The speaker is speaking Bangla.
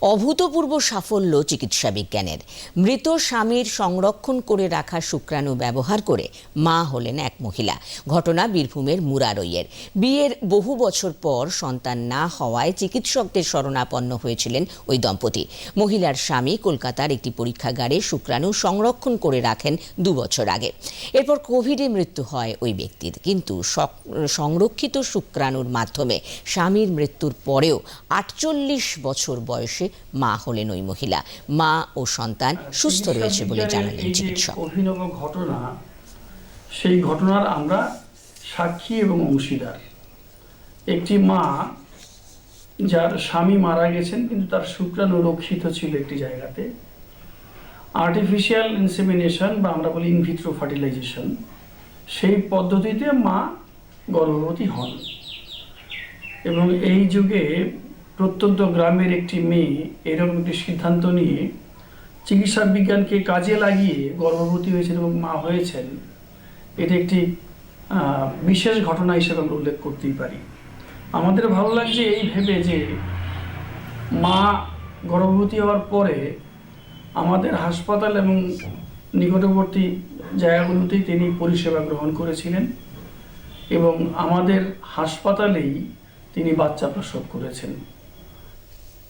অভূতপূর্ব সাফল্য চিকিৎসা বিজ্ঞানের। মৃত স্বামীর সংরক্ষণ করে রাখা শুক্রাণু ব্যবহার করে মা হলেন এক মহিলা। ঘটনা বীরভূমের মুরারইয়ের। বিয়ের বহু বছর পর সন্তান না হওয়ায় চিকিৎসকদের শরণাপন্ন হয়েছিলেন ওই দম্পতি। মহিলার স্বামী কলকাতার একটি পরীক্ষাগারে শুক্রাণু সংরক্ষণ করে রাখেন দু বছর আগে। এরপর কোভিডে মৃত্যু হয় ওই ব্যক্তির। কিন্তু সংরক্ষিত শুক্রাণুর মাধ্যমে স্বামীর মৃত্যুর পরেও আটচল্লিশ বছর বয়সে মা হলেন ওই মহিলা। মা ও সন্তান সুস্থ রয়েছে বলে জানালেন চিকিৎসক। অভিনব ঘটনা সেই ঘটনার আমরা সাক্ষী এবং অংশীদার। একটি মা যার স্বামী মারা গেছেন কিন্তু তার শুক্রাণু রক্ষিত ছিল একটি জায়গাতে। আর্টিফিশিয়াল ইনসেমিনেশন বা আমরা বলি ইনভিট্রো ফার্টিলাইজেশন সেই পদ্ধতিতে মা গর্ভবতী হন। এবং এই যুগে প্রত্যন্ত গ্রামের একটি মেয়ে এরকম একটি সিদ্ধান্ত নিয়ে চিকিৎসা বিজ্ঞানকে কাজে লাগিয়ে গর্ভবতী হয়েছেন এবং মা হয়েছেন, এটা একটি বিশেষ ঘটনা হিসেবে আমরা উল্লেখ করতেই পারি। আমাদের ভালো লাগছে এই ভেবে যে মা গর্ভবতী হওয়ার পরে আমাদের হাসপাতাল এবং নিকটবর্তী জায়গাগুলোতেই তিনি পরিষেবা গ্রহণ করেছিলেন এবং আমাদের হাসপাতালেই তিনি বাচ্চা প্রসব করেছেন।